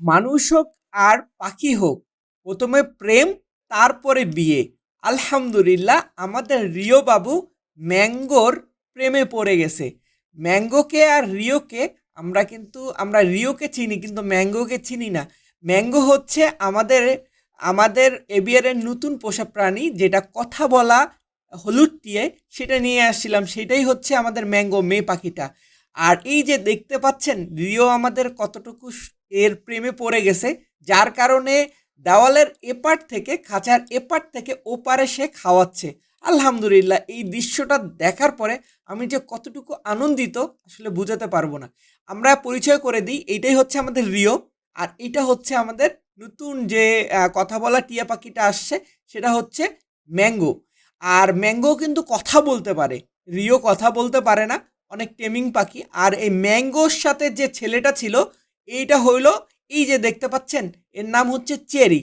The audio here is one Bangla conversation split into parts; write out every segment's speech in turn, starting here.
মানুষ হোক আর পাখি হোক, প্রথমে প্রেম, তারপরে বিয়ে। আলহামদুলিল্লাহ, আমাদের রিও বাবু ম্যাঙ্গোর প্রেমে পড়ে গেছে। ম্যাঙ্গোকে আর রিওকে আমরা কিন্তু, আমরা রিওকে চিনি কিন্তু ম্যাঙ্গোকে চিনি না। ম্যাঙ্গো হচ্ছে আমাদের আমাদের এবিয়ারের নতুন পোষা প্রাণী যেটা কথা বলা হলুদ টিয়ে সেটা নিয়ে আসছিলাম, সেটাই হচ্ছে আমাদের ম্যাঙ্গো, মেয়ে পাখিটা। আর এই যে দেখতে পাচ্ছেন, রিও আমাদের কতটুকু এর প্রেমে পড়ে গেছে, যার কারণে দেওয়ালের এপার থেকে, খাঁচার এপার থেকে ওপারে সে খাওয়াচ্ছে। আলহামদুলিল্লাহ, এই দৃশ্যটা দেখার পরে আমি যে কতটুকু আনন্দিত, আসলে বোঝাতে পারব না। আমরা পরিচয় করে দিই, এইটাই হচ্ছে আমাদের রিও, আর এটা হচ্ছে আমাদের নতুন যে কথা বলা টিয়া পাখিটা আসছে, সেটা হচ্ছে ম্যাঙ্গো। আর ম্যাঙ্গো কিন্তু কথা বলতে পারে, রিও কথা বলতে পারে না, অনেক টেমিং পাখি। আর এই ম্যাঙ্গোর সাথে যে ছেলেটা ছিল এইটা হইল এই যে দেখতে পাচ্ছেন, এর নাম হচ্ছে চেরি।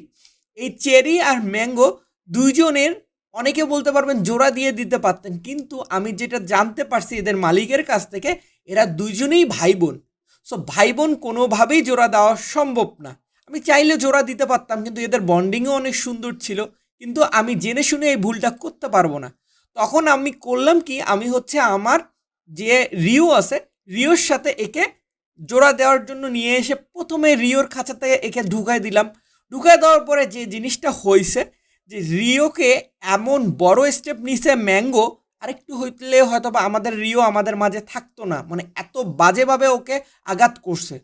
এই চেরি আর ম্যাঙ্গো দুইজনের অনেকে বলতে পারবেন জোড়া দিয়ে দিতে পারতেন, কিন্তু আমি যেটা জানতে পারছি এদের মালিকের কাছ থেকে, এরা দুইজনেই ভাই বোন সো ভাই বোন কোনোভাবেই জোড়া দেওয়া সম্ভব না। আমি চাইলে জোড়া দিতে পারতাম, কিন্তু এদের বন্ডিংও অনেক সুন্দর ছিল, কিন্তু আমি জেনে শুনে এই ভুলটা করতে পারব না। তখন আমি করলাম কি, আমি হচ্ছে আমার যে রিও আছে, রিওর সাথে একে জোড়া দেওয়ার জন্য নিয়ে এসে প্রথমে রিওর খাঁচাতে একে ঢুকাই দিলাম। ঢুকাই দেওয়ার পরে যে জিনিসটা হয়েছে যে রিওকে এমন বড় স্টেপ নিছে ম্যাঙ্গো, আরেকটু হইলে হয়তো বা আমাদের রিও আমাদের মাঝে থাকতো না। মানে এত বাজেভাবে ওকে আঘাত করছে।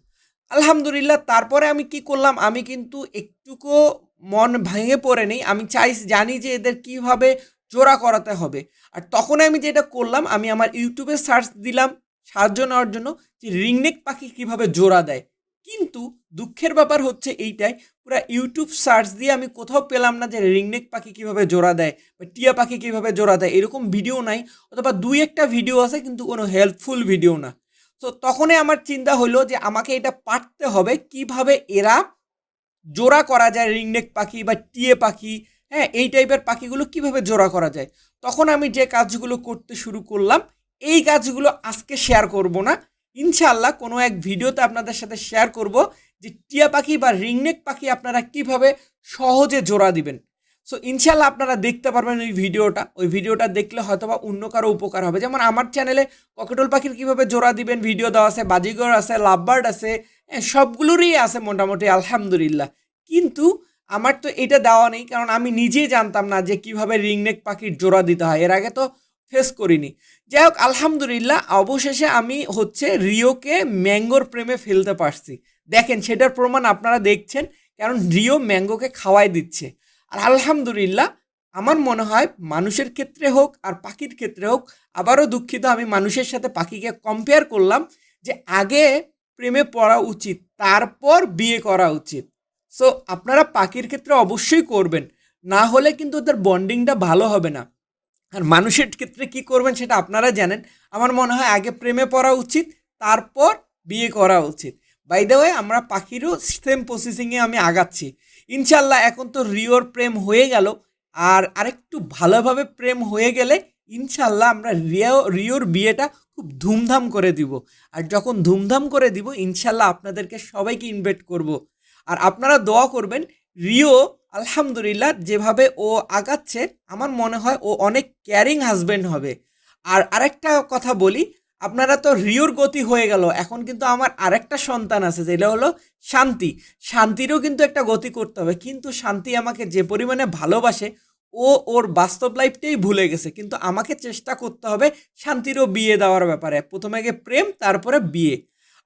আলহামদুলিল্লাহ, তারপরে আমি কি করলাম, আমি কিন্তু একটুকু মন ভেঙে পড়ে নেই। আমি চাই জানি যে এদের কীভাবে জোড়া করাতে হবে। আর তখন আমি যেটা করলাম, আমি আমার ইউটিউবে সার্চ দিলাম। সাহায্য নেওয়ার জন্য যে রিংনেক পাখি কীভাবে জোড়া দেয়। কিন্তু দুঃখের ব্যাপার হচ্ছে এইটাই, পুরো ইউটিউব সার্চ দিয়ে আমি কোথাও পেলাম না যে রিংনেক পাখি কীভাবে জোড়া দেয় বা টিয়া পাখি কীভাবে জোড়া দেয়, এরকম ভিডিও নাই, অথবা দুই একটা ভিডিও আছে কিন্তু কোনো হেল্পফুল ভিডিও না। তো তখনই আমার চিন্তা হলো যে আমাকে এটা পারতে হবে কীভাবে এরা জোড়া করা যায় রিংনেক পাখি বা টিয়ে পাখি হ্যাঁ এই টাইপের পাখিগুলো কীভাবে জোড়া করা যায়। তখন আমি যে কাজগুলো করতে শুরু করলাম এই কাজগুলো আজকে শেয়ার করব না। ইনশাআল্লাহ কোনো এক ভিডিওতে আপনাদের সাথে শেয়ার করব যে টিয়া পাখি বা রিংনেক পাখি আপনারা কীভাবে সহজে জোড়া দিবেন। সো ইনশাল্লাহ আপনারা দেখতে পারবেন ওই ভিডিওটা। ওই ভিডিওটা দেখলে হয়তো বা অন্য কারও উপকার হবে। যেমন আমার চ্যানেলে ককেটল পাখির কীভাবে জোড়া দিবেন ভিডিও দেওয়া আছে বাজিগর আছে লাভবার্ড আছে হ্যাঁ, সবগুলোরই আছে মোটামুটি আলহামদুলিল্লাহ। কিন্তু আমার তো এটা দেওয়া নেই কারণ আমি নিজেই জানতাম না যে কীভাবে রিংনেক পাখির জোড়া দিতে হয়। এর আগে তো ফেস করিনি। যাই হোক আলহামদুলিল্লাহ, অবশেষে আমি হচ্ছে রিওকে ম্যাঙ্গোর প্রেমে ফেলতে পারছি। দেখেন, সেটার প্রমাণ আপনারা দেখছেন, কারণ রিও ম্যাঙ্গোকে খাওয়াই দিচ্ছে। আর আলহামদুলিল্লাহ, আমার মনে হয় মানুষের ক্ষেত্রে হোক আর পাখির ক্ষেত্রে হোক, আবারও দুঃখিত, আমি মানুষের সাথে পাখিকে কম্পেয়ার করলাম যে আগে প্রেমে পড়া উচিত, তারপর বিয়ে করা উচিত। সো আপনারা পাখির ক্ষেত্রে অবশ্যই করবেন, না হলে কিন্তু ওদের বন্ডিংটা ভালো হবে না। আর মানুষের ক্ষেত্রে কি করবেন সেটা আপনারা জানেন। আমার মনে হয় আগে প্রেমে পড়া উচিত, তারপর বিয়ে করা উচিত। বাই দ্য ওয়ে আমরা পাখিরও সেম প্রসেসিংয়ে আমি আগাচ্ছি। ইনশাল্লাহ এখন তো রিওর প্রেম হয়ে গেল, আর আরেকটু ভালোভাবে প্রেম হয়ে গেলে ইনশাল্লাহ আমরা রিও, রিওর বিয়েটা খুব ধুমধাম করে দিব। আর যখন ধুমধাম করে দিব, ইনশাল্লাহ আপনাদেরকে সবাইকে ইনভাইট করব। আর আপনারা দোয়া করবেন, রিও আলহামদুলিল্লাহ, যেভাবে ও আগাচ্ছে, আমার মনে হয় ও অনেক ক্যারিং হাজবেন্ড হবে। আর আরেকটা কথা বলি, আপনারা তো রিওর গতি হয়ে গেল, এখন কিন্তু আমার আরেকটা সন্তান আছে, যেটা হলো শান্তি। শান্তিরও কিন্তু একটা গতি করতে হবে, কিন্তু শান্তি আমাকে যে পরিমাণে ভালোবাসে, ও ওর বাস্তব লাইফটাই ভুলে গেছে, কিন্তু আমাকে চেষ্টা করতে হবে শান্তিরও বিয়ে দেওয়ার ব্যাপারে। প্রথমে আগে প্রেম, তারপরে বিয়ে।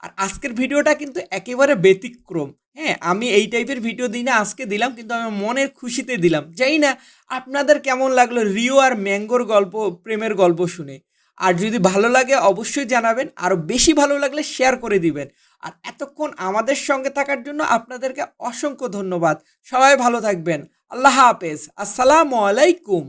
আর আজকের ভিডিওটা কিন্তু একেবারে ব্যতিক্রম। হ্যাঁ আমি এই টাইপের ভিডিও দিই না আজকে দিলাম, কিন্তু আমি মনের খুশিতে দিলাম। জানি না আপনাদের কেমন লাগল রিও আর ম্যাঙ্গোর গল্প, প্রেমের গল্প শুনে। আর যদি ভালো লাগে অবশ্যই জানাবেন আরও বেশি ভালো লাগলে শেয়ার করে দিবেন। আর এতক্ষণ আমাদের সঙ্গে থাকার জন্য আপনাদেরকে অসংখ্য ধন্যবাদ। সবাই ভালো থাকবেন। আল্লাহ হাফেজ। আসসালামু আলাইকুম।